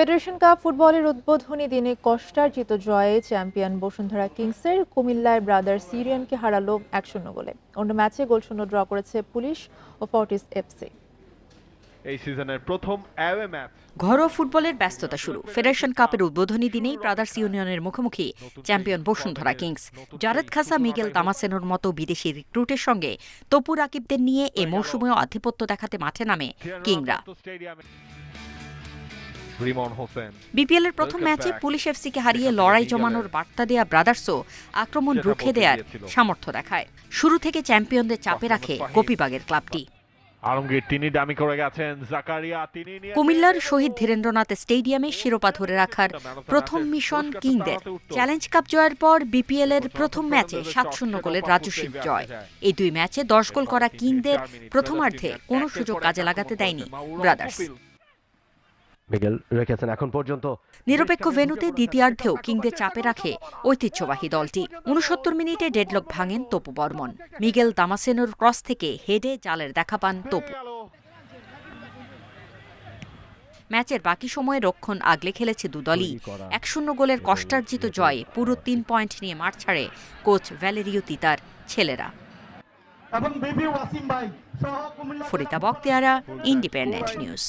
Federation cup ফুটবলের উদ্বোধনী দিনে কষ্টার্জিত জয়ে চ্যাম্পিয়ন বসুন্ধরা কিংসের কুমিল্লায় ব্রাদার সিরিয়ানকে হারালো এক শূন্য গোলে। অন্য ম্যাচে গোলশূন্য ড্র করেছে পুলিশ ও ফর্টিস এফসি। এই সিজনের প্রথম অ্যাওয়ে ম্যাচ। ঘরোয়া ফুটবলের ব্যস্ততা শুরু। ফেডারেশন কাপের উদ্বোধনী দিনেই ব্রাদার্স ইউনিয়নের মুখোমুখি চ্যাম্পিয়ন বসুন্ধরা কিংস। জারেদ খাসা মিগেল দামাসেনোর মতো বিদেশি রিক্রুটের সঙ্গে তপু রাকিবদের নিয়ে এ মৌসুমেও আধিপত্য দেখাতে মাঠে নামে কিংরা। রিমন হোসেন। বিপিএল এর প্রথম ম্যাচে পুলিশ এফসিকে হারিয়ে লড়াই জমানোর বার্তা দেয়া ব্রাদার্সও আক্রমণ রুখে গিয়েছিল। সামর্থ্য দেখায়। শুরু থেকে চ্যাম্পিয়নদের চাপে রাখে গোপীবাগের ক্লাবটি। আলমগীর তিনি দামি করে গেছেন। জাকারিয়া তিনি কুমিল্লার শহীদ ধীরেন্দ্রনাথ স্টেডিয়ামে শিরোপা ধরে রাখার প্রথম মিশন কিংদের চ্যালেঞ্জ কাপ জয়ের পর বিপিএল এর প্রথম ম্যাচে সাত শূন্য গোলের রাজস্বীর জয়। এই দুই ম্যাচে দশ গোল করা কিংদের প্রথমার্ধে কোনো সুযোগ কাজে লাগাতে দেয়নি ব্রাদার্স মিগেল রেখেছেন এখন পর্যন্ত। নিরপেক্ষ ভেন্যুতে দ্বিতীয়ার্ধেও কিংদের চাপে রাখে ঐতিহ্যবাহী দলটি। উনসত্তর মিনিটে ডেডলক ভাঙেন তপু বর্মন। মিগেল দামাসেনোর ক্রস থেকে হেডে জালের দেখা পান তপু। ম্যাচের বাকি সময়ে রক্ষণ আগলে খেলেছে দুদলই এক শূন্য গোলের কষ্টার্জিত জয়ে পুরো তিন পয়েন্ট নিয়ে মাঠ ছাড়ে কোচ ভ্যালেরিও তিতার ছেলেরা। এবং বিপি ওয়াসিম ভাই সহ কুমিল্লা ফরিদা বক্তিয়ারা ইন্ডিপেন্ডেন্ট নিউজ